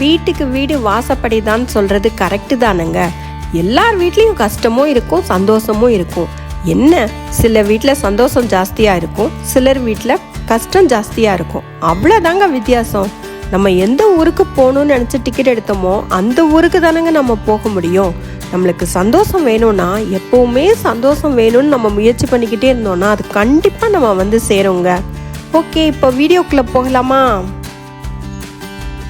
வீட்டுக்கு வீடு வாசப்படி தான் சொல்றது கரெக்டு தானுங்க. எல்லார் வீட்லேயும் கஷ்டமும் இருக்கும் சந்தோஷமும் இருக்கும். என்ன? சில வீட்டில் சந்தோஷம் ஜாஸ்தியாக இருக்கும் சிலர் வீட்டில் கஷ்டம் ஜாஸ்தியாக இருக்கும். அவ்வளோதாங்க வித்தியாசம். நம்ம எந்த ஊருக்கு போகணும்னு நினச்சி டிக்கெட் எடுத்தோமோ அந்த ஊருக்கு தானேங்க நம்ம போக முடியும். நம்மளுக்கு சந்தோஷம் வேணும்னா எப்போவுமே சந்தோஷம் வேணும்னு நம்ம முயற்சி பண்ணிக்கிட்டே இருந்தோம்னா அது கண்டிப்பாக நம்ம வந்து சேருங்க. ஓகே இப்போ வீடியோக்குள்ளே போகலாமா?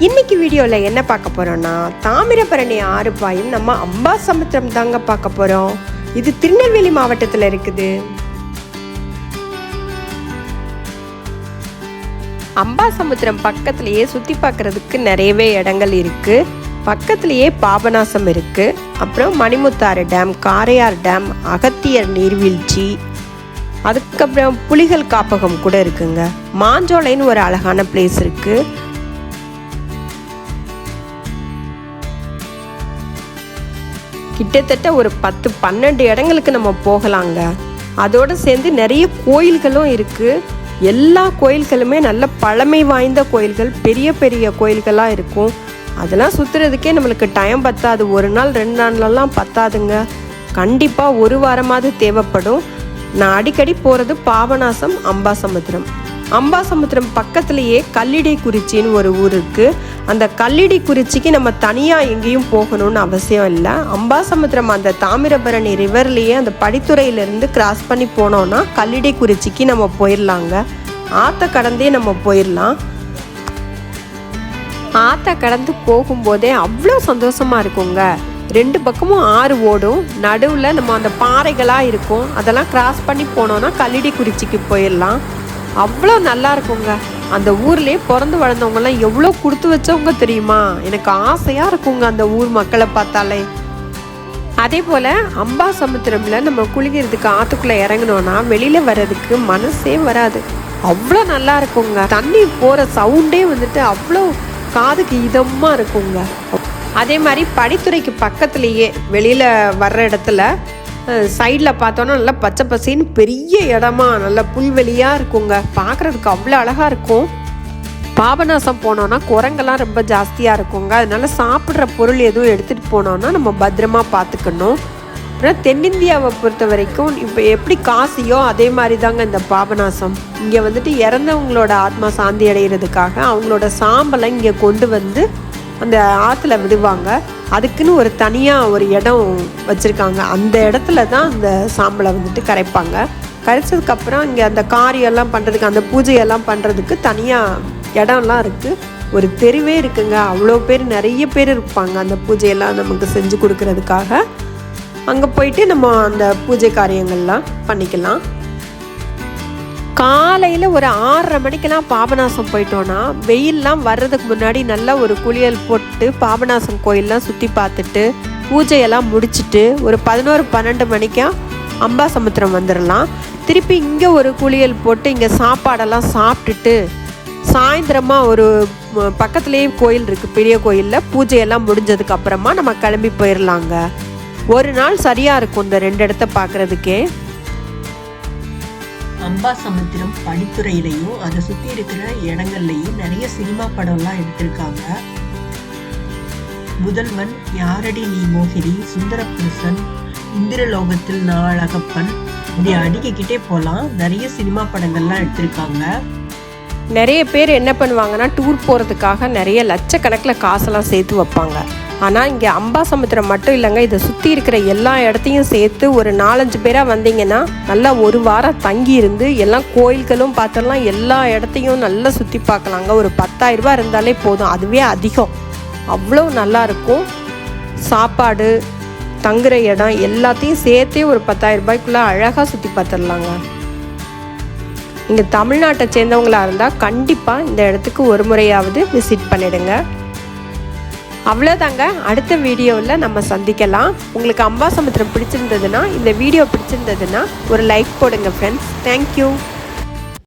இன்னைக்கு வீடியோவில் என்ன பார்க்க போகிறோம்னா தாமிரபரணி ஆறு பாயும் நம்ம அம்பா சமுத்திரம் தாங்க பார்க்க போகிறோம் இது திருநெல்வேலி மாவட்டத்தில் இருக்குது. அம்பா சமுத்திரம் பக்கத்துலேயே சுற்றி பார்க்குறதுக்கு நிறையவே இடங்கள் இருக்குது பக்கத்துலேயே பாபநாசம் இருக்குது அப்புறம் மணிமுத்தாறு டேம் காரையார் டேம் அகத்தியர் நீர்வீழ்ச்சி. அதுக்கப்புறம் புலிகள் காப்பகம் கூட இருக்குங்க. மாஞ்சோலைன்னு ஒரு அழகான பிளேஸ் இருக்குது கிட்டத்தட்ட ஒரு பத்து பன்னெண்டு இடங்களுக்கு நம்ம போகலாங்க. அதோடு சேர்ந்து நிறைய கோயில்களும் இருக்குது எல்லா கோயில்களுமே நல்ல பழமை வாய்ந்த கோயில்கள் பெரிய பெரிய கோயில்களாக இருக்கும். அதெல்லாம் சுற்றுறதுக்கே நம்மளுக்கு டைம் பத்தாது. ஒரு நாள் ரெண்டு நாள்லலாம் பத்தாதுங்க. கண்டிப்பாக ஒரு வாரமாவது தேவைப்படும். நான் அடிக்கடி போகிறது பாபநாசம் அம்பாசமுத்திரம். அம்பாசமுத்திரம் பக்கத்துலேயே கல்லிடை குறிச்சின்னு ஒரு ஊர் இருக்குது அந்த கல்லிடை குறிச்சிக்கு நம்ம தனியாக எங்கேயும் போகணும்னு அவசியம் இல்லை. அம்பாசமுத்திரம் அந்த தாமிரபரணி ரிவர்லேயே அந்த படித்துறையிலேருந்து கிராஸ் பண்ணி போனோன்னா கல்லிடை குறிச்சிக்கு நம்ம போயிடலாங்க ஆற்ற கடந்தே நம்ம போயிடலாம் ஆற்ற கடந்து போகும்போதே அவ்வளோ சந்தோஷமாக இருக்குங்க. ரெண்டு பக்கமும் ஆறு ஓடும். நடுவில் நம்ம அந்த பாறைகளாக இருக்கும். அதெல்லாம் கிராஸ் பண்ணி போனோன்னா கல்லிடி குறிச்சிக்கு போயிடலாம் அவ்வளோ நல்லா இருக்குங்க. அந்த ஊர்லேயே பிறந்து வளர்ந்தவங்கலாம் எவ்வளோ கொடுத்து வச்சவங்க தெரியுமா? எனக்கு ஆசையாக இருக்குங்க அந்த ஊர் மக்களை பார்த்தாலே. அதே போல் அம்பா சமுத்திரமில் நம்ம குளிக்கிறதுக்கு ஆற்றுக்குள்ளே இறங்கினோன்னா வெளியில் வர்றதுக்கு மனசே வராது. அவ்வளோ நல்லா இருக்குங்க. தண்ணி போகிற சவுண்டே வந்துட்டு அவ்வளோ காதுக்கு இதமாக இருக்குங்க. அதே மாதிரி படித்துறைக்கு பக்கத்துலேயே வெளியில் வர்ற இடத்துல சைடில் பார்த்தோன்னா நல்லா பச்சை பசேன்னு பெரிய இடமா நல்லா புல்வெளியாக இருக்குங்க. பார்க்குறதுக்கு அவ்வளோ அழகாக இருக்கும். பாபநாசம் போனோன்னா குரங்கெல்லாம் ரொம்ப ஜாஸ்தியாக இருக்குங்க. அதனால சாப்பிட்ற பொருள் எதுவும் எடுத்துகிட்டு போனோன்னா நம்ம பத்திரமா பார்த்துக்கணும். ஆனால் தென்னிந்தியாவை பொறுத்த வரைக்கும் இப்போ எப்படி காசியோ அதே மாதிரி தாங்க இந்த பாபநாசம். இங்கே வந்துட்டு இறந்தவங்களோட ஆத்மா சாந்தி அடைகிறதுக்காக அவங்களோட சாம்பலை இங்கே கொண்டு வந்து அந்த ஆற்றுல விடுவாங்க. அதுக்குன்னு ஒரு தனியாக ஒரு இடம் வச்சுருக்காங்க. அந்த இடத்துல தான் அந்த சாம்பலை வந்துட்டு கரைப்பாங்க. கரைச்சதுக்கப்புறம் இங்கே அந்த காரியெல்லாம் பண்ணுறதுக்கு அந்த பூஜையெல்லாம் பண்ணுறதுக்கு தனியாக இடம்லாம் இருக்குது ஒரு தெருவே இருக்குங்க. அவ்வளோ பேர் நிறைய பேர் இருப்பாங்க அந்த பூஜையெல்லாம் நமக்கு செஞ்சு கொடுக்கறதுக்காக. அங்கே போயிட்டு நம்ம அந்த பூஜை காரியங்கள்லாம் பண்ணிக்கலாம். காலையில் ஒரு ஆறரை மணிக்கெல்லாம் பாபநாசம் போயிட்டோன்னா வெயில்லாம் வர்றதுக்கு முன்னாடி நல்லா ஒரு குளியல் போட்டு பாபநாசம் கோயிலெலாம் சுற்றி பார்த்துட்டு பூஜையெல்லாம் முடிச்சுட்டு ஒரு பதினோரு பன்னெண்டு மணிக்கா அம்பாசமுத்திரம் வந்துடலாம் திருப்பி இங்கே ஒரு குளியல் போட்டு இங்கே சாப்பாடெல்லாம் சாப்பிட்டுட்டு சாயந்தரமாக ஒரு பக்கத்துலேயே கோயில் இருக்குது பெரிய கோயிலில். பூஜையெல்லாம் முடிஞ்சதுக்கு அப்புறமா நம்ம கிளம்பி போயிடலாங்க ஒரு நாள் சரியாக இருக்கும் இந்த ரெண்டு இடத்த பார்க்குறதுக்கே. அம்பா சமுத்திரம் படித்துறையிலையும் அதை சுற்றி இருக்கிற இடங்கள்லையும் நிறைய சினிமா படம்லாம் எடுத்திருக்காங்க. முதல்வன் யாரடி நீ மோகினி? சுந்தரபுருஷன் இந்திரலோகத்தில் நாளகப்பன். இப்படி அடிக்கிட்டே போகலாம் நிறைய சினிமா படங்கள்லாம் எடுத்திருக்காங்க. நிறைய பேர் என்ன பண்ணுவாங்கன்னா டூர் போகிறதுக்காக நிறைய லட்சக்கணக்கில் காசெல்லாம் சேர்த்து வைப்பாங்க. ஆனால் இங்கே அம்பாசமுத்திரம் மட்டும் இல்லைங்க. இதை சுற்றி இருக்கிற எல்லா இடத்தையும் சேர்த்து ஒரு நாலஞ்சு பேராக வந்தீங்கன்னா நல்லா ஒரு வாரம் தங்கி இருந்து எல்லாம் கோயில்களும் பார்த்துடலாம். எல்லா இடத்தையும் நல்லா சுற்றி பார்க்கலாங்க. ஒரு பத்தாயிரரூபா இருந்தாலே போதும். அதுவே அதிகம். அவ்வளோ நல்லா இருக்கும். சாப்பாடு தங்குற இடம் எல்லாத்தையும் சேர்த்தே ஒரு பத்தாயிரம் ரூபாய்க்குள்ளே அழகாக சுற்றி பார்த்துடலாங்க. இங்கே தமிழ்நாட்டை சேர்ந்தவங்களாக இருந்தால் கண்டிப்பாக இந்த இடத்துக்கு ஒரு முறையாவது விசிட் பண்ணிடுங்க. அவ்வளோதாங்க அடுத்த வீடியோவில் நம்ம சந்திக்கலாம். உங்களுக்கு அம்பாசமுத்திரம் பிடிச்சிருந்ததுன்னா இந்த வீடியோ பிடிச்சிருந்ததுன்னா ஒரு லைக் போடுங்க ஃப்ரெண்ட்ஸ் தேங்க்யூ